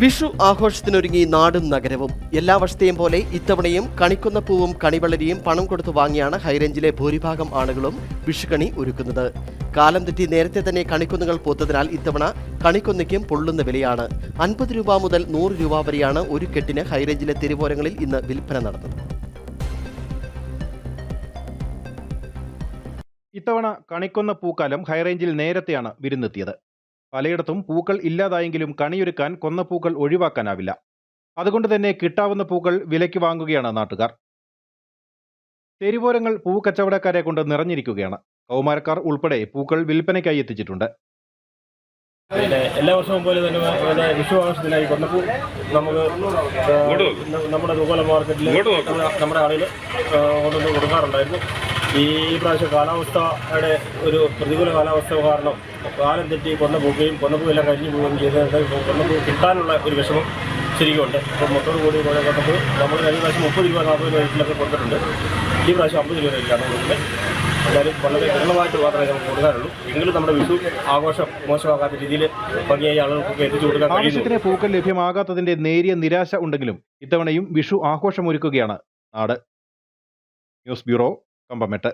വിഷു ആഘോഷത്തിനൊരുങ്ങി നാടും നഗരവും. എല്ലാ വർഷത്തെയും പോലെ ഇത്തവണയും കണിക്കുന്ന പൂവും കണിവളരിയും പണം കൊടുത്തു വാങ്ങിയാണ് ഹൈറേഞ്ചിലെ ഭൂരിഭാഗം ആളുകളും വിഷുക്കണി ഒരുക്കുന്നത്. കാലം തെറ്റി നേരത്തെ തന്നെ കണിക്കുന്നുകൾ പൂത്തതിനാൽ ഇത്തവണ കണിക്കൊന്നയ്ക്കും പൊള്ളുന്ന വിലയാണ്. അൻപത് രൂപ മുതൽ നൂറ് രൂപ വരെയാണ് ഒരു കെട്ടിന് ഹൈറേഞ്ചിലെ തെരുവോരങ്ങളിൽ ഇന്ന് വിൽപ്പന നടന്നത്. ഇത്തവണ കണിക്കൊന്ന പൂക്കാലം ഹൈറേഞ്ചിൽ നേരത്തെയാണ് വിരുന്നെത്തിയത്. പലയിടത്തും പൂക്കൾ ഇല്ലാതായെങ്കിലും കണിയൊരുക്കാൻ കൊന്നപ്പൂക്കൾ ഒഴിവാക്കാനാവില്ല. അതുകൊണ്ട് തന്നെ കിട്ടാവുന്ന പൂക്കൾ വിലയ്ക്ക് വാങ്ങുകയാണ് നാട്ടുകാർ. തെരുവോരങ്ങൾ പൂക്കച്ചവടക്കാരെ കൊണ്ട് നിറഞ്ഞിരിക്കുകയാണ്. കൗമാരക്കാർ ഉൾപ്പെടെ പൂക്കൾ വിൽപ്പനയ്ക്കായി എത്തിച്ചിട്ടുണ്ട്. എല്ലാ വർഷവും പോലെ തന്നെ വിഷു ആവശ്യത്തിനായി കൊന്നപ്പൂ നമുക്ക് നമ്മുടെ തൂക്കോല മാർക്കറ്റിൽ നമ്മുടെ- നമ്മുടെ ആളുകൾ കൊണ്ടുവന്ന് കൊടുക്കാറുണ്ടായിരുന്നു. ഈ പ്രാവശ്യം കാലാവസ്ഥയുടെ ഒരു പ്രതികൂല കാലാവസ്ഥ കാരണം കാലം തെറ്റി കൊന്നപ്പൂക്കുകയും കൊന്നപ്പൂ എല്ലാം കഴിഞ്ഞു പോവുകയും ചെയ്തത് കൊന്നപ്പൂ കിട്ടാനുള്ള ഒരു വിഷമം ശരിക്കും ഉണ്ട് അപ്പോൾ മൊത്തോട് കൂടി കുറെ കൊന്നപ്പൂ നമ്മൾ കഴിഞ്ഞ പ്രാവശ്യം മുപ്പത് രൂപ നാൽപ്പത് രൂപ വീട്ടിലൊക്കെ കൊടുത്തിട്ടുണ്ട്. ഈ പ്രാവശ്യം അമ്പത് രൂപ കൊടുക്കുന്നത്. എന്നാലും വളരെ വിരളമായിട്ട് മാത്രമേ നമുക്ക് കൊടുക്കാറുള്ളൂ എങ്കിലും നമ്മുടെ വിഷു ആഘോഷം മോശമാകാത്ത രീതിയിൽ ഭംഗിയായി ആളുകൾക്ക് എത്തിച്ചു കൊടുക്കാൻ ആവശ്യത്തിന് പൂക്കൾ ലഭ്യമാകാത്തതിന്റെ നേരിയ നിരാശ ഉണ്ടെങ്കിലും ഇത്തവണയും വിഷു ആഘോഷമൊരുക്കുകയാണ്. നാട് ന്യൂസ് ബ്യൂറോ കമ്പമെട്ട്